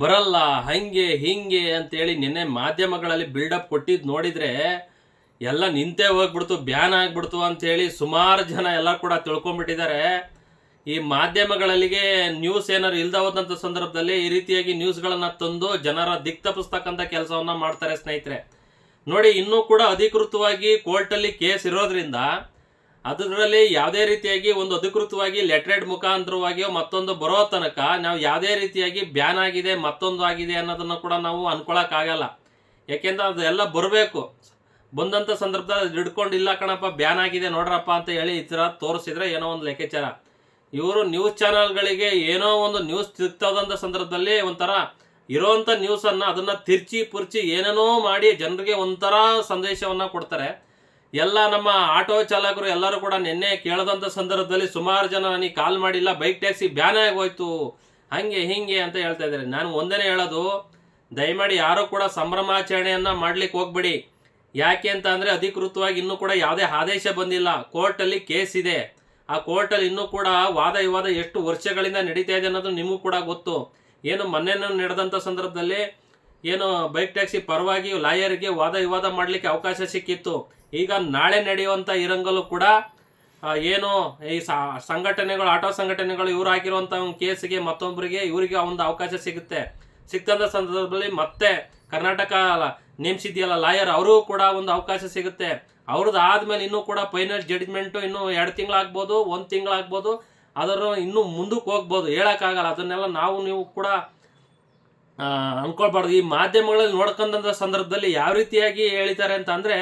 ಬರಲ್ಲ, ಹಂಗೆ, ಹಿಂಗೆ ಅಂತೇಳಿ ನಿನ್ನೆ ಮಾಧ್ಯಮಗಳಲ್ಲಿ ಬಿಲ್ಡಪ್ ಕೊಟ್ಟಿದ್ದು ನೋಡಿದರೆ ಎಲ್ಲ ನಿಂತೇ ಹೋಗ್ಬಿಡ್ತು, ಬ್ಯಾನ್ ಆಗ್ಬಿಡ್ತು ಅಂತೇಳಿ ಸುಮಾರು ಜನ ಎಲ್ಲ ಕೂಡ ತಿಳ್ಕೊಂಬಿಟ್ಟಿದ್ದಾರೆ ಈ ಮಾಧ್ಯಮಗಳಲ್ಲಿಗೆ ನ್ಯೂಸ್ ಏನಾರು ಇಲ್ದ ಹೋದಂಥ ಸಂದರ್ಭದಲ್ಲಿ ಈ ರೀತಿಯಾಗಿ ನ್ಯೂಸ್ಗಳನ್ನು ತಂದು ಜನರ ದಿಕ್ ತಪ್ಪಿಸ್ತಕ್ಕಂಥ ಕೆಲಸವನ್ನ ಮಾಡ್ತಾರೆ ಸ್ನೇಹಿತರೆ. ನೋಡಿ, ಇನ್ನೂ ಕೂಡ ಅಧಿಕೃತವಾಗಿ ಕೋರ್ಟಲ್ಲಿ ಕೇಸ್ ಇರೋದ್ರಿಂದ ಅದರಲ್ಲಿ ಯಾವುದೇ ರೀತಿಯಾಗಿ ಒಂದು ಅಧಿಕೃತವಾಗಿ ಲೆಟ್ರೇಡ್ ಮುಖಾಂತರವಾಗಿಯೋ ಮತ್ತೊಂದು ಬರೋ ತನಕ ನಾವು ಯಾವುದೇ ರೀತಿಯಾಗಿ ಬ್ಯಾನ್ ಆಗಿದೆ, ಮತ್ತೊಂದು ಆಗಿದೆ ಅನ್ನೋದನ್ನು ಕೂಡ ನಾವು ಅನ್ಕೊಳಕ್ಕಾಗಲ್ಲ. ಯಾಕೆಂದ್ರೆ ಅದೆಲ್ಲ ಬರಬೇಕು. ಬಂದಂಥ ಸಂದರ್ಭದಲ್ಲಿ ಹಿಡ್ಕೊಂಡು, ಇಲ್ಲ ಕಣಪ್ಪ, ಬ್ಯಾನ್ ಆಗಿದೆ ನೋಡ್ರಪ್ಪ ಅಂತ ಹೇಳಿ ಈ ಥರ ತೋರಿಸಿದ್ರೆ ಏನೋ ಒಂದು ಲೆಕ್ಕಾಚಾರ. ಇವರು ನ್ಯೂಸ್ ಚಾನಲ್ಗಳಿಗೆ ಏನೋ ಒಂದು ನ್ಯೂಸ್ ಸಿಗ್ತದಂಥ ಸಂದರ್ಭದಲ್ಲಿ ಒಂಥರ ಇರೋವಂಥ ನ್ಯೂಸನ್ನು ಅದನ್ನು ತಿರ್ಚಿ ಪುರ್ಚಿ ಏನೇನೋ ಮಾಡಿ ಜನರಿಗೆ ಒಂಥರ ಸಂದೇಶವನ್ನು ಕೊಡ್ತಾರೆ. ಎಲ್ಲ ನಮ್ಮ ಆಟೋ ಚಾಲಕರು ಎಲ್ಲರೂ ಕೂಡ ನಿನ್ನೆ ಕೇಳದಂಥ ಸಂದರ್ಭದಲ್ಲಿ ಸುಮಾರು ಜನ ನನಗೆ ಕಾಲ್ ಮಾಡಿಲ್ಲ, ಬೈಕ್ ಟ್ಯಾಕ್ಸಿ ಬ್ಯಾನ್ ಆಗೋಯ್ತು ಹಂಗೆ ಹಿಂಗೆ ಅಂತ ಹೇಳ್ತಾ ಇದ್ದಾರೆ. ನಾನು ಒಂದೇನೆ ಹೇಳೋದು, ದಯಮಾಡಿ ಯಾರೂ ಕೂಡ ಸಂಭ್ರಮಾಚರಣೆಯನ್ನು ಮಾಡ್ಲಿಕ್ಕೆ ಹೋಗ್ಬೇಡಿ. ಯಾಕೆ ಅಂತ ಅಂದರೆ ಅಧಿಕೃತವಾಗಿ ಇನ್ನೂ ಕೂಡ ಯಾವುದೇ ಆದೇಶ ಬಂದಿಲ್ಲ. ಕೋರ್ಟಲ್ಲಿ ಕೇಸ್ ಇದೆ. ಆ ಕೋರ್ಟಲ್ಲಿ ಇನ್ನೂ ಕೂಡ ವಾದ ವಿವಾದ ಎಷ್ಟು ವರ್ಷಗಳಿಂದ ನಡೀತಾ ಇದೆ ಅನ್ನೋದು ನಿಮಗೂ ಕೂಡ ಗೊತ್ತು. ಏನು ಮೊನ್ನೆ ನಡೆದಂಥ ಸಂದರ್ಭದಲ್ಲಿ ಏನು ಬೈಕ್ ಟ್ಯಾಕ್ಸಿ ಪರವಾಗಿ ಲಾಯರ್ಗೆ ವಾದ ವಿವಾದ ಮಾಡಲಿಕ್ಕೆ ಅವಕಾಶ ಸಿಕ್ಕಿತ್ತು. ಈಗ ನಾಳೆ ನಡೆಯುವಂಥ ಇರಂಗಲ್ಲೂ ಕೂಡ ಏನು ಈ ಸಂಘಟನೆಗಳು, ಆಟೋ ಸಂಘಟನೆಗಳು ಇವ್ರು ಹಾಕಿರುವಂಥ ಒಂದು ಕೇಸಿಗೆ ಮತ್ತೊಬ್ಬರಿಗೆ ಇವರಿಗೆ ಒಂದು ಅವಕಾಶ ಸಿಗುತ್ತೆ. ಸಿಕ್ಕಂಥ ಸಂದರ್ಭದಲ್ಲಿ ಮತ್ತೆ ಕರ್ನಾಟಕ ನೇಮಿಸಿದೆಯಲ್ಲ ಲಾಯರ್ ಅವರಿಗೂ ಕೂಡ ಒಂದು ಅವಕಾಶ ಸಿಗುತ್ತೆ. ಅವ್ರದ್ದು ಆದಮೇಲೆ ಇನ್ನೂ ಕೂಡ ಫೈನಲ್ ಜಡ್ಜ್ಮೆಂಟು ಇನ್ನೂ ಎರಡು ತಿಂಗಳಾಗ್ಬೋದು ಒಂದು ತಿಂಗಳಾಗ್ಬೋದು ಅದರ ಇನ್ನೂ ಮುಂದಕ್ಕೆ ಹೋಗ್ಬೋದು. ಹೇಳೋಕ್ಕಾಗಲ್ಲ. ಅದನ್ನೆಲ್ಲ ನಾವು, ನೀವು ಕೂಡ ಆ, ಅನ್ಕೊಳ್ಬಾರ್ದು ಈ ಮಾಧ್ಯಮಗಳಲ್ಲಿ ನೋಡ್ಕೊಂಡಂತ ಸಂದರ್ಭದಲ್ಲಿ ಯಾವ ರೀತಿಯಾಗಿ ಹೇಳಿದ್ದಾರೆ ಅಂತ ಅಂದ್ರೆ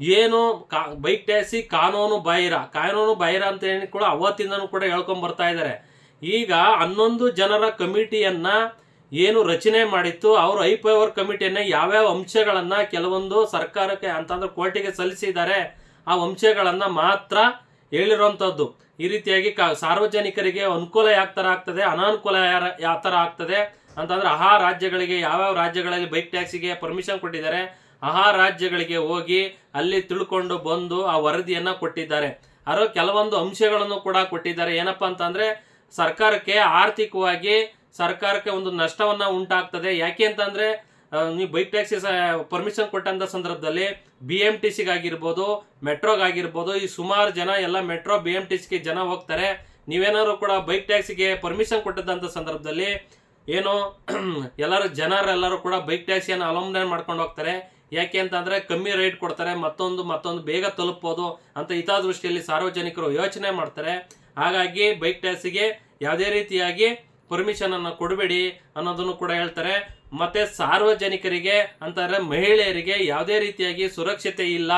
ಏನು ಕಾ ಬೈಕ್ ಟ್ಯಾಕ್ಸಿ ಕಾನೂನು ಬಾಹಿರ ಕಾನೂನು ಬಾಹಿರ ಅಂತ ಹೇಳಿ ಕೂಡ ಅವತ್ತಿಂದನೂ ಕೂಡ ಹೇಳ್ಕೊಂಡ್ ಬರ್ತಾ ಇದ್ದಾರೆ. ಈಗ ಹನ್ನೊಂದು ಜನರ ಕಮಿಟಿಯನ್ನ ಏನು ರಚನೆ ಮಾಡಿತ್ತು ಅವರು ಹೈ ಪವರ್ ಕಮಿಟಿಯನ್ನ ಯಾವ್ಯಾವ ಅಂಶಗಳನ್ನ ಕೆಲವೊಂದು ಸರ್ಕಾರಕ್ಕೆ ಅಂತಂದ್ರೆ ಕೋರ್ಟಿಗೆ ಸಲ್ಲಿಸಿದ್ದಾರೆ ಆ ಅಂಶಗಳನ್ನ ಮಾತ್ರ ಹೇಳಿರುವಂಥದ್ದು ಈ ರೀತಿಯಾಗಿ ಕಾ- ಸಾರ್ವಜನಿಕರಿಗೆ ಅನುಕೂಲ ಯಾವ ಥರ ಆಗ್ತದೆ ಅನಾನುಕೂಲ ಯಾವ ಥರ ಆಗ್ತದೆ ಅಂತಂದ್ರೆ ಆಹಾ ರಾಜ್ಯಗಳಿಗೆ, ಯಾವ್ಯಾವ ರಾಜ್ಯಗಳಲ್ಲಿ ಬೈಕ್ ಟ್ಯಾಕ್ಸಿಗೆ ಪರ್ಮಿಷನ್ ಕೊಟ್ಟಿದ್ದಾರೆ, ಆಹಾ ರಾಜ್ಯಗಳಿಗೆ ಹೋಗಿ ಅಲ್ಲಿ ತಿಳ್ಕೊಂಡು ಬಂದು ಆ ವರದಿಯನ್ನು ಕೊಟ್ಟಿದ್ದಾರೆ. ಅದರ ಕೆಲವೊಂದು ಅಂಶಗಳನ್ನು ಕೂಡ ಕೊಟ್ಟಿದ್ದಾರೆ. ಏನಪ್ಪಾ ಅಂತಂದ್ರೆ, ಸರ್ಕಾರಕ್ಕೆ ಆರ್ಥಿಕವಾಗಿ, ಸರ್ಕಾರಕ್ಕೆ ಒಂದು ನಷ್ಟವನ್ನ ಉಂಟಾಗ್ತದೆ. ಯಾಕೆ ಅಂತಂದ್ರೆ ನೀವು ಬೈಕ್ ಟ್ಯಾಕ್ಸಿ ಪರ್ಮಿಷನ್ ಕೊಟ್ಟಂತ ಸಂದರ್ಭದಲ್ಲಿ ಬಿ ಎಂ ಟಿ ಸಿಗಾಗಿರ್ಬೋದು ಮೆಟ್ರೋಗಾಗಿರ್ಬೋದು, ಈ ಸುಮಾರು ಜನ ಎಲ್ಲ ಮೆಟ್ರೋ ಬಿ ಎಂ ಟಿ ಸಿಗೆ ಜನ ಹೋಗ್ತಾರೆ. ನೀವೇನಾದ್ರು ಕೂಡ ಬೈಕ್ ಟ್ಯಾಕ್ಸಿಗೆ ಪರ್ಮಿಷನ್ ಕೊಟ್ಟದಂತ ಸಂದರ್ಭದಲ್ಲಿ ಏನು ಎಲ್ಲರೂ ಜನರೆಲ್ಲರೂ ಕೂಡ ಬೈಕ್ ಟ್ಯಾಕ್ಸಿಯನ್ನು ಅವಲಂಬನೆ ಮಾಡ್ಕೊಂಡು ಹೋಗ್ತಾರೆ. ಯಾಕೆ ಅಂತಂದರೆ ಕಮ್ಮಿ ರೇಟ್ ಕೊಡ್ತಾರೆ, ಮತ್ತೊಂದು ಮತ್ತೊಂದು ಬೇಗ ತಲುಪ್ಬೋದು ಅಂತ ಹಿತದೃಷ್ಟಿಯಲ್ಲಿ ಸಾರ್ವಜನಿಕರು ಯೋಚನೆ ಮಾಡ್ತಾರೆ. ಹಾಗಾಗಿ ಬೈಕ್ ಟ್ಯಾಕ್ಸಿಗೆ ಯಾವುದೇ ರೀತಿಯಾಗಿ ಪರ್ಮಿಷನನ್ನು ಕೊಡಬೇಡಿ ಅನ್ನೋದನ್ನು ಕೂಡ ಹೇಳ್ತಾರೆ. ಮತ್ತೆ ಸಾರ್ವಜನಿಕರಿಗೆ ಅಂತಂದರೆ ಮಹಿಳೆಯರಿಗೆ ಯಾವುದೇ ರೀತಿಯಾಗಿ ಸುರಕ್ಷತೆ ಇಲ್ಲ,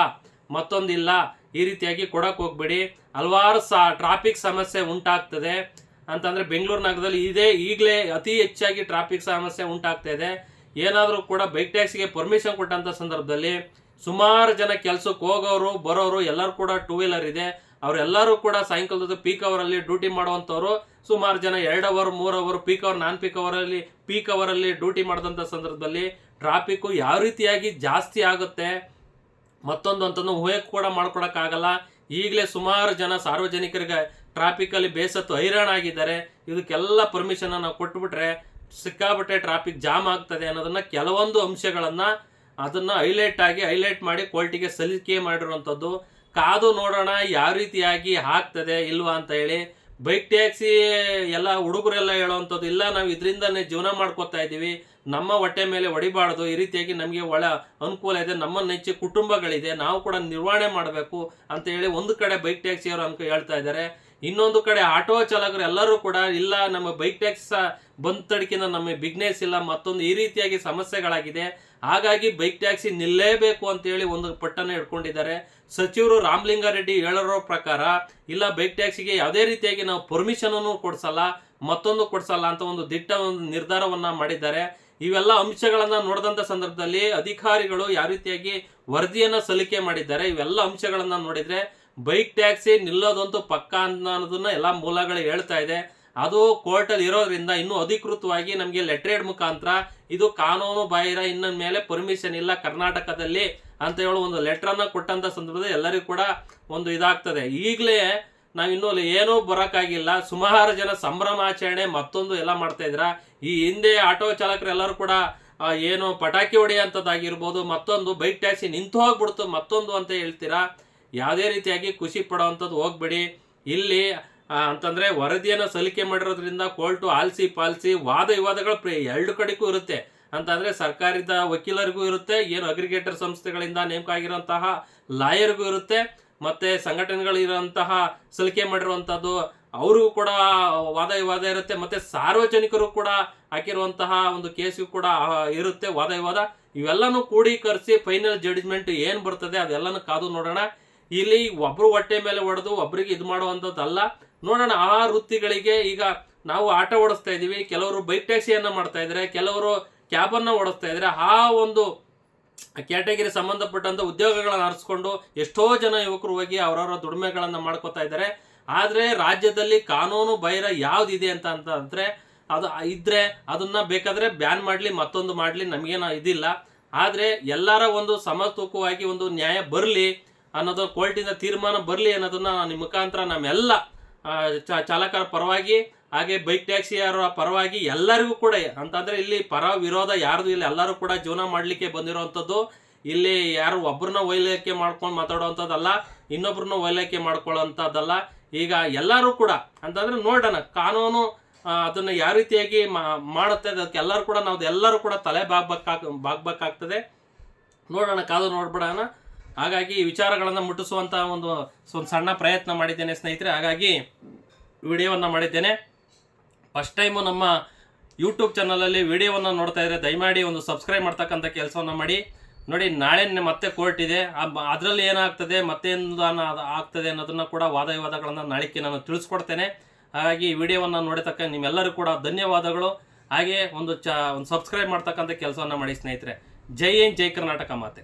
ಮತ್ತೊಂದಿಲ್ಲ ಈ ರೀತಿಯಾಗಿ ಕೊಡೋಕೆ ಹೋಗ್ಬೇಡಿ. ಹಲವಾರು ಸಾ ಟ್ರಾಫಿಕ್ ಸಮಸ್ಯೆ ಉಂಟಾಗ್ತದೆ. ಅಂತಂದ್ರೆ ಬೆಂಗಳೂರು ನಗರದಲ್ಲಿ ಇದೇ ಈಗಲೇ ಅತಿ ಹೆಚ್ಚಾಗಿ ಟ್ರಾಫಿಕ್ ಸಮಸ್ಯೆ ಉಂಟಾಗ್ತಾ ಇದೆ. ಏನಾದರೂ ಕೂಡ ಬೈಕ್ ಟ್ಯಾಕ್ಸಿಗೆ ಪರ್ಮಿಷನ್ ಕೊಟ್ಟಂತ ಸಂದರ್ಭದಲ್ಲಿ ಸುಮಾರು ಜನ ಕೆಲಸಕ್ಕೆ ಹೋಗೋರು, ಬರೋರು, ಎಲ್ಲರೂ ಕೂಡ ಟೂ ವೀಲರ್ ಇದೆ. ಅವರೆಲ್ಲರೂ ಕೂಡ ಸಾಯಂಕಾಲದ ಪೀಕ್ ಅವರಲ್ಲಿ ಡ್ಯೂಟಿ ಮಾಡುವಂಥವ್ರು. ಸುಮಾರು ಜನ ಎರಡು ಅವರ್ ಮೂರು hour peak hour non peak ಅವರಲ್ಲಿ ಪೀಕ್ ಅವರಲ್ಲಿ ಡ್ಯೂಟಿ ಮಾಡಿದಂಥ ಸಂದರ್ಭದಲ್ಲಿ ಟ್ರಾಫಿಕ್ಕು ಯಾವ ರೀತಿಯಾಗಿ ಜಾಸ್ತಿ ಆಗುತ್ತೆ ಮತ್ತೊಂದು ಅಂತಂದು ಊಹೆ ಕೂಡ ಮಾಡ್ಕೊಡೋಕ್ಕಾಗಲ್ಲ. ಈಗಲೇ ಸುಮಾರು ಜನ ಸಾರ್ವಜನಿಕರಿಗೆ ಟ್ರಾಫಿಕಲ್ಲಿ ಬೇಸತ್ತು ಹೈರಾಣ ಆಗಿದ್ದಾರೆ ಇದಕ್ಕೆಲ್ಲ ಪರ್ಮಿಷನ್ ನಾವು ಕೊಟ್ಬಿಟ್ರೆ ಸಿಕ್ಕಾಬಟ್ಟೆ ಟ್ರಾಫಿಕ್ ಜಾಮ್ ಆಗ್ತದೆ ಅನ್ನೋದನ್ನ ಕೆಲವೊಂದು ಅಂಶಗಳನ್ನ ಅದನ್ನ ಹೈಲೈಟ್ ಆಗಿ ಹೈಲೈಟ್ ಮಾಡಿ ಕೋರ್ಟಿಗೆ ಸಲ್ಲಿಕೆ ಮಾಡಿರುವಂಥದ್ದು. ಕಾದು ನೋಡೋಣ, ಯಾವ ರೀತಿಯಾಗಿ ಆಗ್ತದೆ ಇಲ್ವಾ ಅಂತ ಹೇಳಿ ಬೈಕ್ ಟ್ಯಾಕ್ಸಿ ಎಲ್ಲ ಹುಡುಗರೆಲ್ಲ ಹೇಳುವಂಥದ್ದು, ಇಲ್ಲ ನಾವು ಇದರಿಂದನೇ ಜೀವನ ಮಾಡ್ಕೋತಾ ಇದ್ದೀವಿ, ನಮ್ಮ ಹೊಟ್ಟೆ ಮೇಲೆ ಹೊಡಿಬಾರ್ದು, ಈ ರೀತಿಯಾಗಿ ನಮಗೆ ಒಳ ಅನುಕೂಲ ಇದೆ, ನಮ್ಮ ನೆಚ್ಚಿ ಕುಟುಂಬಗಳಿದೆ, ನಾವು ಕೂಡ ನಿರ್ವಹಣೆ ಮಾಡಬೇಕು ಅಂತ ಹೇಳಿ ಒಂದು ಕಡೆ ಬೈಕ್ ಟ್ಯಾಕ್ಸಿಯವರು ಅನ್ಕೋ ಹೇಳ್ತಾ ಇದ್ದಾರೆ. ಇನ್ನೊಂದು ಕಡೆ ಆಟೋ ಚಾಲಕರು ಎಲ್ಲರೂ ಕೂಡ, ಇಲ್ಲ, ನಮ್ಮ ಬೈಕ್ ಟ್ಯಾಕ್ಸ್ ಬಂದ್ ತಡಕಿನ ನಮಗೆ ಬಿಗ್ನೆಸ್ ಇಲ್ಲ, ಮತ್ತೊಂದು ಈ ರೀತಿಯಾಗಿ ಸಮಸ್ಯೆಗಳಾಗಿದೆ. ಹಾಗಾಗಿ ಬೈಕ್ ಟ್ಯಾಕ್ಸಿ ನಿಲ್ಲೇಬೇಕು ಅಂತ ಹೇಳಿ ಒಂದು ಪಟ್ಟನ್ನು ಹಿಡ್ಕೊಂಡಿದ್ದಾರೆ ಸಚಿವರು ರಾಮಲಿಂಗಾರೆಡ್ಡಿ ಹೇಳರೋ ಪ್ರಕಾರ, ಇಲ್ಲ ಬೈಕ್ ಟ್ಯಾಕ್ಸಿಗೆ ಯಾವುದೇ ರೀತಿಯಾಗಿ ನಾವು ಪರ್ಮಿಷನನ್ನು ಕೊಡಿಸಲ್ಲ, ಮತ್ತೊಂದು ಕೊಡಿಸಲ್ಲ ಅಂತ ಒಂದು ದಿಟ್ಟ ಒಂದು ನಿರ್ಧಾರವನ್ನ ಮಾಡಿದ್ದಾರೆ. ಇವೆಲ್ಲ ಅಂಶಗಳನ್ನು ನೋಡಿದಂತ ಸಂದರ್ಭದಲ್ಲಿ ಅಧಿಕಾರಿಗಳು ಯಾವ ರೀತಿಯಾಗಿ ವರದಿಯನ್ನು ಸಲ್ಲಿಕೆ ಮಾಡಿದ್ದಾರೆ, ಇವೆಲ್ಲ ಅಂಶಗಳನ್ನು ನೋಡಿದ್ರೆ ಬೈಕ್ ಟ್ಯಾಕ್ಸಿ ನಿಲ್ಲೋದಂತೂ ಪಕ್ಕ ಅನ್ನೋದನ್ನ ಎಲ್ಲ ಮೂಲಗಳು ಹೇಳ್ತಾ ಇದೆ. ಅದು ಕೋರ್ಟಲ್ಲಿ ಇರೋದ್ರಿಂದ ಇನ್ನೂ ಅಧಿಕೃತವಾಗಿ ನಮಗೆ ಲೆಟ್ರೇಡ್ ಮುಖಾಂತರ ಇದು ಕಾನೂನು ಬಾಹಿರ ಇನ್ನ ಮೇಲೆ ಪರ್ಮಿಷನ್ ಇಲ್ಲ ಕರ್ನಾಟಕದಲ್ಲಿ ಅಂತ ಹೇಳಿ ಒಂದು ಲೆಟರ್ ಅನ್ನ ಕೊಟ್ಟಂತ ಸಂದರ್ಭದಲ್ಲಿ ಎಲ್ಲರಿಗೂ ಕೂಡ ಒಂದು ಇದಾಗ್ತದೆ. ಈಗಲೇ ನಾವು ಇನ್ನೂ ಅಲ್ಲಿ ಏನೂ ಬರೋಕ್ಕಾಗಿಲ್ಲ. ಸುಮಾರು ಜನ ಸಂಭ್ರಮಾಚರಣೆ ಮತ್ತೊಂದು ಎಲ್ಲ ಮಾಡ್ತಾ ಇದ್ರ. ಈ ಹಿಂದೆ ಆಟೋ ಚಾಲಕರು ಎಲ್ಲರೂ ಕೂಡ ಏನು ಪಟಾಕಿ ಹೊಡೆಯುವಂಥದ್ದಾಗಿರ್ಬೋದು ಮತ್ತೊಂದು ಬೈಕ್ ಟ್ಯಾಕ್ಸಿ ನಿಂತು ಹೋಗ್ಬಿಡ್ತು ಮತ್ತೊಂದು ಅಂತ ಹೇಳ್ತೀರಾ? ಯಾವುದೇ ರೀತಿಯಾಗಿ ಖುಷಿ ಪಡೋವಂಥದ್ದು ಹೋಗ್ಬೇಡಿ. ಇಲ್ಲಿ ಅಂತಂದರೆ ವರದಿಯನ್ನು ಸಲಿಕೆ ಮಾಡಿರೋದ್ರಿಂದ ಕೋರ್ಟು ಆಲ್ಸಿ ಪಾಲ್ಸಿ ವಾದ ವಿವಾದಗಳು ಪ್ರ- ಎರಡು ಕಡೆಗೂ ಇರುತ್ತೆ. ಅಂತಂದರೆ ಸರ್ಕಾರದ ವಕೀಲರಿಗೂ ಇರುತ್ತೆ, ಏನು ಅಗ್ರಿಗೇಟರ್ ಸಂಸ್ಥೆಗಳಿಂದ ನೇಮಕ ಆಗಿರುವಂತಹ ಲಾಯರ್ಗೂ ಇರುತ್ತೆ, ಮತ್ತು ಸಂಘಟನೆಗಳಿರೋಂತಹ ಸಲಿಕೆ ಮಾಡಿರುವಂಥದ್ದು ಅವ್ರಿಗೂ ಕೂಡ ವಾದ ವಿವಾದ ಇರುತ್ತೆ, ಮತ್ತು ಸಾರ್ವಜನಿಕರು ಕೂಡ ಹಾಕಿರುವಂತಹ ಒಂದು ಕೇಸಿಗೂ ಕೂಡ ಇರುತ್ತೆ ವಾದ ವಿವಾದ. ಇವೆಲ್ಲನೂ ಕರೆಸಿ ಫೈನಲ್ ಜಡ್ಜ್ಮೆಂಟ್ ಏನು ಬರ್ತದೆ ಅದೆಲ್ಲನೂ ಕಾದು ನೋಡೋಣ. ಇಲ್ಲಿ ಒಬ್ಬರು ಹೊಟ್ಟೆ ಮೇಲೆ ಹೊಡೆದು ಒಬ್ರಿಗೆ ಇದು ಮಾಡುವಂಥದ್ದಲ್ಲ ನೋಡೋಣ, ಆ ವೃತ್ತಿಗಳಿಗೆ ಈಗ ನಾವು ಆಟೋ ಓಡಿಸ್ತಾ ಇದ್ದೀವಿ, ಕೆಲವರು ಬೈಕ್ ಟ್ಯಾಕ್ಸಿಯನ್ನು ಮಾಡ್ತಾ ಇದ್ದಾರೆ, ಕೆಲವರು ಕ್ಯಾಬನ್ನು ಓಡಿಸ್ತಾ ಇದ್ದಾರೆ. ಆ ಒಂದು ಕ್ಯಾಟಗಿರಿ ಸಂಬಂಧಪಟ್ಟಂಥ ಉದ್ಯೋಗಗಳನ್ನ ಆರಿಸ್ಕೊಂಡು ಎಷ್ಟೋ ಜನ ಯುವಕರು ಹೋಗಿ ಅವರವರ ದುಡಿಮೆಗಳನ್ನು ಮಾಡ್ಕೋತಾ ಇದ್ದಾರೆ. ಆದರೆ ರಾಜ್ಯದಲ್ಲಿ ಕಾನೂನು ಬೈರ ಯಾವುದಿದೆ ಅಂತ ಅಂತ ಅಂದ್ರೆ ಅದು ಇದ್ರೆ ಅದನ್ನ ಬೇಕಾದ್ರೆ ಬ್ಯಾನ್ ಮಾಡಲಿ, ಮತ್ತೊಂದು ಮಾಡಲಿ, ನಮಗೇನು ಇದಿಲ್ಲ. ಆದರೆ ಎಲ್ಲರ ಒಂದು ಸಮತೂಕವಾಗಿ ಒಂದು ನ್ಯಾಯ ಬರಲಿ ಅನ್ನೋದು ಕೋರ್ಟಿಂದ ತೀರ್ಮಾನ ಬರಲಿ ಅನ್ನೋದನ್ನ ನಿಮ್ಮ ಮುಖಾಂತರ ನಮ್ಮೆಲ್ಲ ಚಾಲಕರ ಪರವಾಗಿ, ಹಾಗೆ ಬೈಕ್ ಟ್ಯಾಕ್ಸಿಯವರ ಪರವಾಗಿ ಎಲ್ಲರಿಗೂ ಕೂಡ, ಅಂತಂದರೆ ಇಲ್ಲಿ ಪರ ವಿರೋಧ ಯಾರ್ದು ಇಲ್ಲ, ಎಲ್ಲರೂ ಕೂಡ ಜೀವನ ಮಾಡಲಿಕ್ಕೆ ಬಂದಿರೋವಂಥದ್ದು ಇಲ್ಲಿ ಯಾರು ಒಬ್ಬರನ್ನ ವೈಲೇಖೆ ಮಾಡ್ಕೊಂಡು ಮಾತಾಡುವಂಥದ್ದಲ್ಲ ಇನ್ನೊಬ್ರನ್ನ ವೈಲೇಖೆ ಮಾಡ್ಕೊಳ್ಳೋವಂಥದ್ದಲ್ಲ ಈಗ ಎಲ್ಲರೂ ಕೂಡ, ಅಂತಂದರೆ ನೋಡೋಣ, ಕಾನೂನು ಅದನ್ನು ಯಾವ ರೀತಿಯಾಗಿ ಮಾಡುತ್ತೆ, ಅದಕ್ಕೆ ಎಲ್ಲರೂ ಕೂಡ ನಾವು ಎಲ್ಲರೂ ಕೂಡ ತಲೆ ಬಾಗ್ಬೇಕಾಗ್, ಬಾಗ್ಬೇಕಾಗ್ತದೆ. ನೋಡೋಣ, ಕಾದು ನೋಡ್ಬಿಡೋಣ. ಹಾಗಾಗಿ ಈ ವಿಚಾರಗಳನ್ನು ಮುಟ್ಟಿಸುವಂತ ಒಂದು ಒಂದು ಸಣ್ಣ ಪ್ರಯತ್ನ ಮಾಡಿದ್ದೇನೆ ಸ್ನೇಹಿತರೆ. ಹಾಗಾಗಿ ವಿಡಿಯೋವನ್ನು ಮಾಡಿದ್ದೇನೆ. ಫಸ್ಟ್ ಟೈಮು ನಮ್ಮ ಯೂಟ್ಯೂಬ್ ಚಾನಲಲ್ಲಿ ವಿಡಿಯೋವನ್ನು ನೋಡ್ತಾ ಇದ್ರೆ ದಯಮಾಡಿ ಒಂದು ಸಬ್ಸ್ಕ್ರೈಬ್ ಮಾಡ್ತಕ್ಕಂಥ ಕೆಲಸವನ್ನು ಮಾಡಿ. ನೋಡಿ, ನಾಳೆ ಮತ್ತೆ ಕೋರ್ಟ್ ಇದೆ. ಅದರಲ್ಲಿ ಏನಾಗ್ತದೆ ಮತ್ತೇನು ಆಗ್ತದೆ ಅನ್ನೋದನ್ನ ಕೂಡ ವಾದ ವಿವಾದಗಳನ್ನು ನಾಳಿಕೆ ನಾನು ತಿಳಿಸ್ಕೊಡ್ತೇನೆ. ಹಾಗಾಗಿ ಈ ವಿಡಿಯೋವನ್ನು ನೋಡಿತಕ್ಕ ನಿಮ್ಮೆಲ್ಲರೂ ಕೂಡ ಧನ್ಯವಾದಗಳು. ಹಾಗೆ ಒಂದು ಚ ಒಂದು ಸಬ್ಸ್ಕ್ರೈಬ್ ಮಾಡ್ತಕ್ಕಂಥ ಕೆಲಸವನ್ನು ಮಾಡಿ ಸ್ನೇಹಿತರೆ. ಜೈ ಹಿಂದ್, ಜೈ ಕರ್ನಾಟಕ ಮಾತೆ.